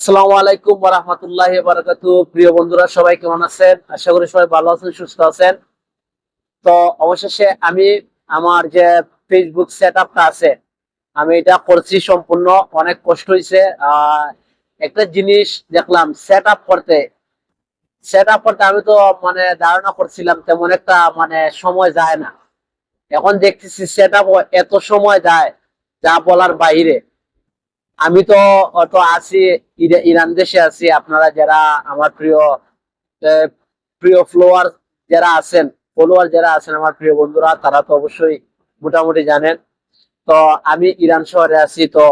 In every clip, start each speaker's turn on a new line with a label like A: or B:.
A: আসসালামু আলাইকুম ওরহমতুল্লাহ বারাকাতু প্রিয় বন্ধুরা, সবাই কেমন আছেন? আশা করি সবাই ভালো আছেন, সুস্থ আছেন। তো অবশেষে আমি আমার যে ফেসবুক সেট আপটা আছে, আমি এটা করছি সম্পূর্ণ। অনেক কষ্ট আহ, একটা জিনিস দেখলাম সেট আপ করতে। সেট আপ করতে আমি তো মানে ধারণা করছিলাম, তেমন একটা মানে সময় যায় না। এখন দেখতেছি সেট আপ এত সময় যায়, যা বলার বাইরে। আমি তো অত আছি ইরান দেশে আছি। আপনারা যারা আমার প্রিয় প্রিয় ফলোয়ার যারা আছেন ফলোয়ার যারা আছেন আমার প্রিয় বন্ধুরা, তারা তো অবশ্যই মোটামুটি জানেন। তো আমি ইরান শহরে আছি, তো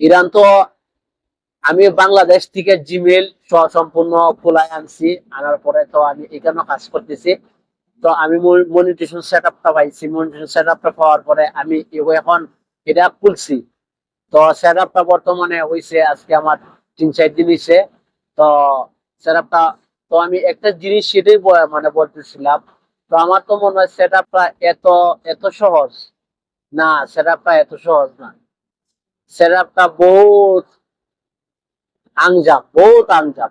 A: ইরান তো আমি বাংলাদেশ থেকে জিমেল সম্পূর্ণ খোলায় আনছি। আনার পরে তো আমি এখানেও কাজ করতেছি। তো আমি মনিটেশন সেট আপটা পাইছি। মনিটেশন সেট আপটা পাওয়ার পরে আমি এখন এটা খুলছি। তো সেট আপটা বর্তমানে হয়েছে আজকে আমার তিন, চার দিন হয়েছে তো সেট আপটা তো আমি একটা জিনিস সেটাই মানে বলতেছিলাম, তো আমার তো মনে হয় সেট এত এত সহজ? না সেট এত সহজ না। সেট আপটা বহুত আংজাম বহুত আংজাম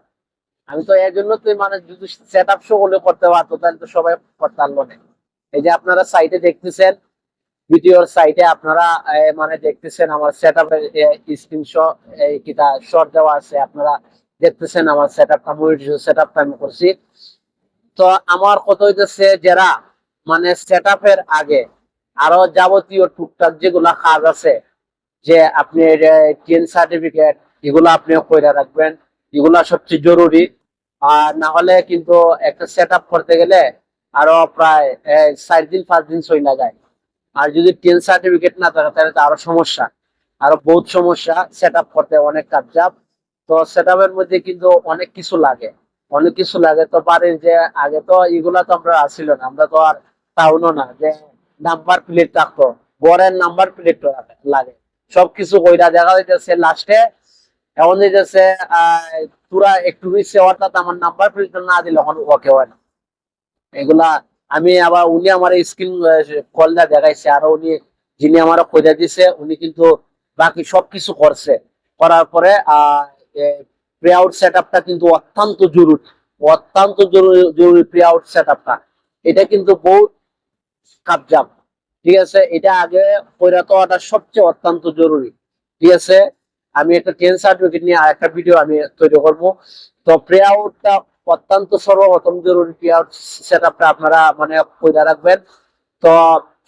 A: আমি তো এর জন্য তো মানে যদি সেট আপ সকলে করতে পারতো, তাহলে তো সবাই করতে পারল না এই যে আপনারা সাইটে দেখতেছেন ভিডিওর সাইটে আপনারা মানে দেখতেছেন আমার সেট আপের স্ক্রিনশট শর্ট দেওয়া আছে, আপনারা দেখতেছেন আমার সেট আপটা সেট আপটা আমি করছি। তো আমার কত হইতেছে যারা মানে সেট আপের আগে আরও যাবতীয় টুকটাক যেগুলা কাজ আছে, যে আপনি টেন সার্টিফিকেট এগুলো আপনি কইরা রাখবেন, এগুলা সবচেয়ে জরুরি। আর না হলে কিন্তু একটা সেট করতে গেলে আরও প্রায় চার দিন, পাঁচ দিন চলে যায়। আর যদি টেন সার্টিফিকেট না থাকে, তাহলে তো আরও সমস্যা। আরও বহুত সমস্যা সেট করতে, অনেক কাজজাব তো সেট মধ্যে কিন্তু অনেক কিছু লাগে। অনেক কিছু লাগে। তো বাড়ির যে, আগে তো এগুলা তো আমরা আসছিল না। আমরা তো আর টাউনও না, যে নাম্বার প্লেট রাখতো বরের নাম্বার প্লেট লাগে। সবকিছু কইরা দেখা যাইতেছে লাস্টে এমন যাইতেছে তোরা একটু বেশি অর্থাৎ আমার নাম্বার প্লেট না দিলে ওকে হয় না। এগুলা আমি আবার উনি আমার স্ক্রিন কলটা দেখাইছে। আর উনি, যিনি আমার খোঁজা দিছে, উনি কিন্তু বাকি সবকিছু করছে। করার পরে প্রে আউট সেট আপটা কিন্তু অত্যন্ত জরুরি। অত্যন্ত জরুরি জরুরি প্রে আউট সেট আপটা এটা কিন্তু বহুত কাবজাব ঠিক আছে? এটা আগে কইরা তো ওটা সবচেয়ে অত্যন্ত জরুরি, ঠিক আছে? আমি একটা টেন সার্টিফিকেট নিয়ে আরেকটা ভিডিও আমি তৈরি করব। তো প্রে আউটটা অত্যন্ত সর্বপ্রথম জরুরি সেট আপটা আপনারা মানে কইরা রাখবেন। তো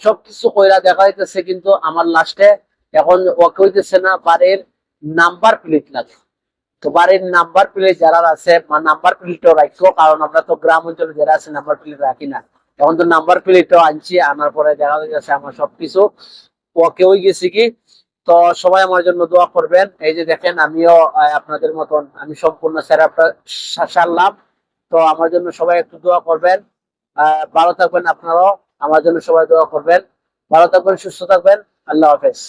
A: সবকিছু কইরা দেখা যাইতেছে কিন্তু আমার লাস্টে এখন ওকে হইতেছে না, বাড়ির নাম্বার প্লেট লাগে। তো বাড়ির নাম্বার প্লেট যারা আছে নাম্বার প্লেটও রাখব কারণ আমরা তো গ্রাম অঞ্চলে যারা আছে নাম্বার প্লেট রাখি না। এখন তো নাম্বার প্লেটও আনছি, আনার পরে দেখা যাচ্ছে আমার সবকিছু ওকে হয়ে গেছে কি। তো সবাই আমার জন্য দোয়া করবেন। এই যে দেখেন, আমিও আপনাদের মতন আমি সম্পূর্ণ সেরাপটা সারলাম তো আমার জন্য সবাই একটু দোয়া করবেন। ভালো থাকবেন আপনারাও। আমার জন্য সবাই দোয়া করবেন। ভালো থাকবেন, সুস্থ থাকবেন। আল্লাহ হাফেজ।